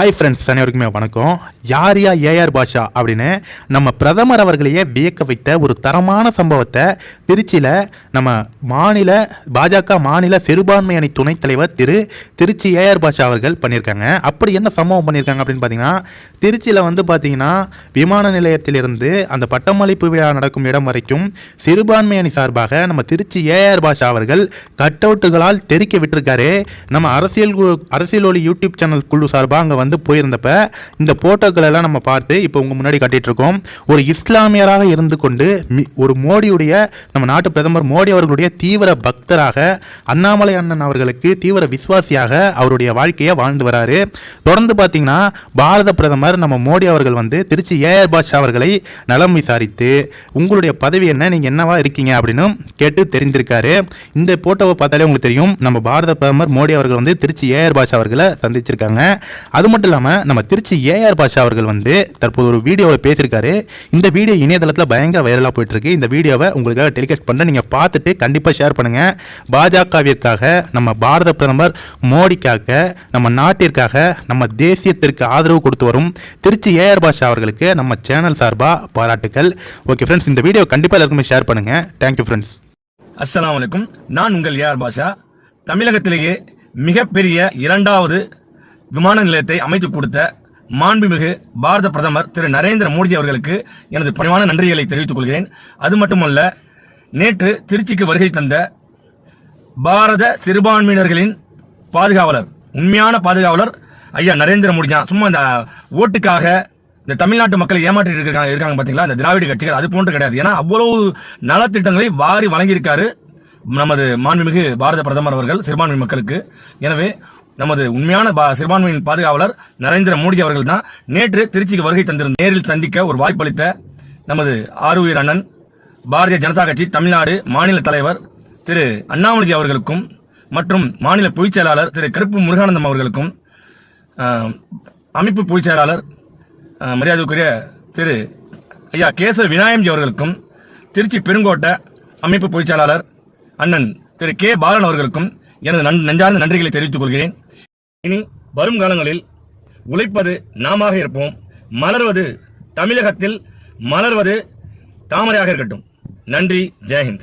Hi friends அனைவருக்குமே வணக்கம். யார் யா ஏஆர் பாஷா அப்படின்னு நம்ம பிரதமர் அவர்களையே வியக்க வைத்த ஒரு தரமான சம்பவத்தை திருச்சியில் நம்ம மாநில பாஜக மாநில சிறுபான்மை அணி துணைத் தலைவர் திரு திருச்சி ஏஆர் பாஷா அவர்கள் பண்ணியிருக்காங்க. அப்படி என்ன சம்பவம் பண்ணியிருக்காங்க அப்படின்னு பார்த்தீங்கன்னா திருச்சியில் வந்து பார்த்தீங்கன்னா விமான நிலையத்திலிருந்து அந்த பட்டமளிப்பு விழா நடக்கும் இடம் வரைக்கும் சிறுபான்மை அணி சார்பாக நம்ம திருச்சி ஏஆர் பாஷா அவர்கள் கட் அவுட்டுகளால் தெறிக்க விட்டுருக்காரு. நம்ம அரசியல் அரசியல் ஒளி யூடியூப் சேனல் குழு சார்பாக அங்கே வந்து போயிருந்தப்ப இந்த போட்டோக்கள் எல்லாம் நம்ம பார்த்து இப்போ உங்கள் முன்னாடி காட்டிட்டு இருக்கோம் ஒரு இஸ்லாமியராக இருந்து கொண்டு ஒரு மோடியுடைய நம்ம நாட்டு பிரதமர் மோடி அவர்களுடைய தீவிர பக்தராக அண்ணாமலை அண்ணன் அவர்களுக்கு தீவிர விசுவாசியாக அவருடைய வாழ்க்கையை வாழ்ந்து வராரு. தொடர்ந்து பார்த்தீங்கன்னா பாரத பிரதமர் நம்ம மோடி அவர்கள் வந்து திருச்சி ஏஆர் பாஷா அவர்களை நலம் விசாரித்து உங்களுடைய பதவி என்ன நீங்கள் என்னவா இருக்கீங்க அப்படின்னு கேட்டு தெரிந்திருக்காரு. இந்த போட்டோவை பார்த்தாலே உங்களுக்கு தெரியும் நம்ம பாரத பிரதமர் மோடி அவர்கள் வந்து திருச்சி ஏஆர் பாஷா அவர்களை சந்திச்சிருக்காங்க. அது மட்டும் இல்லாமல் நம்ம திருச்சி ஏஆர் பாஷா அவர்கள் வந்து தற்போது ஒரு வீடியோவில் பேசியிருக்காரு. இந்த வீடியோ இணையதளத்தில் பயங்கர வைரலாக போயிட்டுருக்கு. இந்த வீடியோவை உங்களுக்காக டெலிகாஸ்ட் பண்ண நீங்கள் பார்த்துட்டு கண்டிப்பாக ஷேர் பண்ணுங்க. பாஜகவிற்காக நம்ம பாரத பிரதமர் மோடிக்காக நம்ம நாட்டிற்காக நம்ம தேசியத்திற்கு ஆதரவு கொடுத்து வரும் திருச்சி ஏஆர் பாஷா அவர்களுக்கு நம்ம சேனல் சார்பாக பாராட்டுக்கள். ஓகே ஃப்ரெண்ட்ஸ் இந்த வீடியோ கண்டிப்பாக எல்லாருக்குமே ஷேர் பண்ணுங்கள் தேங்க்யூ ஃப்ரெண்ட்ஸ் அஸ்லாம் வலைக்கும் நான் உங்கள் ஏஆர் பாஷா. தமிழகத்திலேயே மிகப்பெரிய இரண்டாவது விமான நிலையத்தை அமைத்து கொடுத்த மாண்புமிகு பாரத பிரதமர் திரு நரேந்திர மோடி அவர்களுக்கு எனது பணிவான நன்றிகளை தெரிவித்துக் கொள்கிறேன். அது மட்டுமல்ல நேற்று திருச்சிக்கு வருகை தந்த பாரத சிறுபான்மையினர்களின் பாதுகாவலர் உண்மையான பாதுகாவலர் ஐயா நரேந்திர மோடி தான். சும்மா இந்த ஓட்டுக்காக இந்த தமிழ்நாட்டு மக்களை ஏமாற்றிட்டு இருக்காங்க இருக்காங்க பார்த்தீங்களா இந்த திராவிட கட்சிகள் அது போன்று கிடையாது. ஏன்னா அவ்வளவு நலத்திட்டங்களை வாரி வழங்கியிருக்காரு நமது மாண்புமிகு பாரத பிரதமர் அவர்கள் சிறுபான்மை மக்களுக்கு. எனவே நமது உண்மையான பா- சிறுபான்மையின் பாதுகாவலர் நரேந்திர மோடி அவர்கள் தான் நேற்று திருச்சிக்கு வருகை தந்திருந்த நேரில் சந்திக்க ஒரு வாய்ப்பளித்த நமது ஆறுயிர் அண்ணன் பாரதிய ஜனதா கட்சி தமிழ்நாடு மாநில தலைவர் திரு அண்ணாமலை அவர்களுக்கும் மற்றும் மாநில பொதுச் செயலாளர் திரு கருப்பு முருகானந்தம் அவர்களுக்கும் அமைப்பு பொதுச் செயலாளர் மரியாதைக்குரிய திரு ஐயா கேசவ விநாயகம்ஜி அவர்களுக்கும் திருச்சி பெருங்கோட்டை அமைப்பு பொதுச் செயலாளர் அண்ணன் திரு கே. பாலன் அவர்களுக்கும் எனது நன்- நெஞ்சார்ந்த நன்றிகளை தெரிவித்துக் கொள்கிறேன். இனி வரும் காலங்களில் உழைப்பது நாமாக இருப்போம். மலர்வது தமிழகத்தில் மலர்வது தாமரையாக இருக்கட்டும். நன்றி. ஜெயஹிந்த்.